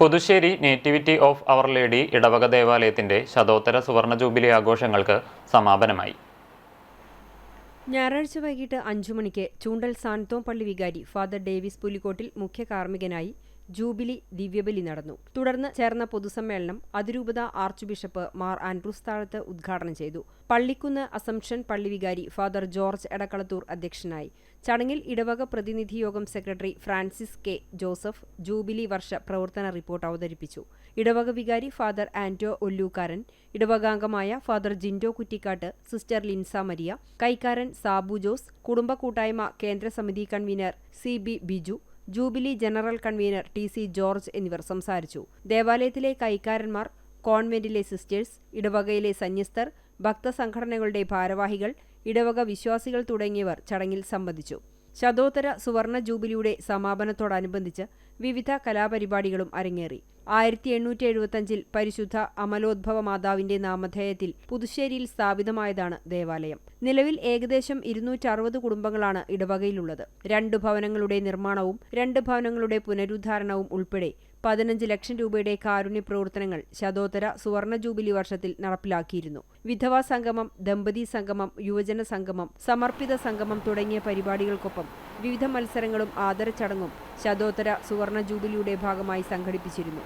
Puthussery nativity of our lady ഇടവക ദേവാലയത്തിന്റെ ശതോത്തര സുവർണ ജൂബിലി ആഘോഷങ്ങൾക്ക് സമാപനമായി. ഞായറാഴ്ച വൈകിട്ട് അഞ്ചു മണിക്ക് ചൂണ്ടൽ സാൻതോം പള്ളി വികാരി ഫാദർ ഡേവിസ് പുലിക്കോട്ടിൽ മുഖ്യ കാർമ്മികനായി ജൂബിലി ദിവ്യബലി നടന്നു. തുടർന്ന് ചേർന്ന പൊതുസമ്മേളനം അതിരൂപത ആർച്ച് ബിഷപ്പ് മാർ ആൻഡ്രൂസ് താഴത്ത് ഉദ്ഘാടനം ചെയ്തു. പള്ളിക്കുന്ന് അസംഷൻ പള്ളി വികാരി ഫാദർ ജോർജ് എടക്കളത്തൂർ അധ്യക്ഷനായി. ചടങ്ങിൽ ഇടവക പ്രതിനിധി യോഗം secretary Francis K. Joseph jubilee വർഷ പ്രവർത്തന റിപ്പോർട്ട് അവതരിപ്പിച്ചു. ഇടവക വികാരി father Anto ഒല്ലൂക്കാരൻ ഇടവകാംഗമായ father Jindo Kuttikkatt sister Linsa Maria കൈക്കാരൻ Sabu Jose കുടുംബ കൂട്ടായ്മ കേന്ദ്ര സമിതി convener C B Biju jubilee general convener T C George എന്നിവർ സംസാരിച്ചു. ദേവാലയത്തിലെ കൈക്കാരന്മാർ കോൺവെന്റിലെ സിസ്റ്റേഴ്സ് ഇടവകയിലെ സന്യസ്തർ ഭക്തസംഘടനകളുടെ ഭാരവാഹികൾ ഇടവക വിശ്വാസികൾ തുടങ്ങിയവർ ചടങ്ങിൽ സംബന്ധിച്ചു. ശതോത്തര സുവർണ ജൂബിലിയുടെ സമാപനത്തോടനുബന്ധിച്ച് വിവിധ കലാപരിപാടികളും അരങ്ങേറി. ആയിരത്തി എണ്ണൂറ്റി എഴുപത്തഞ്ചിൽ പരിശുദ്ധ അമലോദ്ഭവ മാതാവിന്റെ നാമധേയത്തിൽ പുതുശ്ശേരിയിൽ സ്ഥാപിതമായതാണ് ദേവാലയം. നിലവിൽ ഏകദേശം ഇരുന്നൂറ്ററുപത് കുടുംബങ്ങളാണ് ഇടവകയിലുള്ളത്. രണ്ട് ഭവനങ്ങളുടെ നിർമ്മാണവും രണ്ട് ഭവനങ്ങളുടെ പുനരുദ്ധാരണവും ഉൾപ്പെടെ പതിനഞ്ച് ലക്ഷം രൂപയുടെ കാരുണ്യ പ്രവർത്തനങ്ങൾ ശതോത്തര സുവർണ ജൂബിലി വർഷത്തിൽ നടപ്പിലാക്കിയിരുന്നു. വിധവാ സംഗമം ദമ്പതി സംഗമം യുവജന സംഗമം സമർപ്പിത സംഗമം തുടങ്ങിയ പരിപാടികൾക്കൊപ്പം വിവിധ മത്സരങ്ങളും ആദരച്ചടങ്ങും ശതോത്തര സുവർണ ജൂബിലിയുടെ ഭാഗമായി സംഘടിപ്പിച്ചിരുന്നു